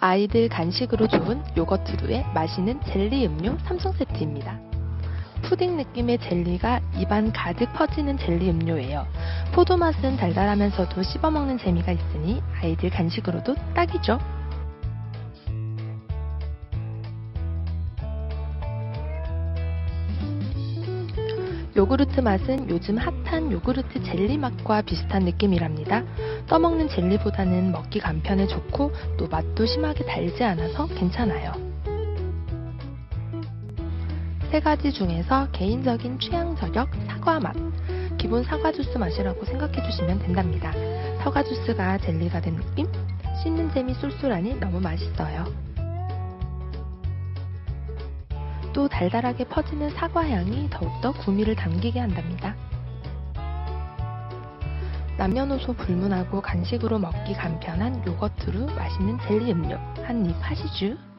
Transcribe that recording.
아이들 간식으로 좋은 요거트류의 맛있는 젤리 음료 3종 세트입니다. 푸딩 느낌의 젤리가 입안 가득 퍼지는 젤리 음료예요. 포도 맛은 달달하면서도 씹어먹는 재미가 있으니 아이들 간식으로도 딱이죠. 요구르트 맛은 요즘 핫한 요구르트 젤리 맛과 비슷한 느낌이랍니다. 떠먹는 젤리보다는 먹기 간편해 좋고 또 맛도 심하게 달지 않아서 괜찮아요. 세 가지 중에서 개인적인 취향 저격 사과 맛. 기본 사과 주스 맛이라고 생각해 주시면 된답니다. 사과 주스가 젤리가 된 느낌? 씹는 재미 쏠쏠하니 너무 맛있어요. 또 달달하게 퍼지는 사과 향이 더욱더 구미를 당기게 한답니다. 남녀노소 불문하고 간식으로 먹기 간편한 요거트로 맛있는 젤리 음료 한 입 하시죠.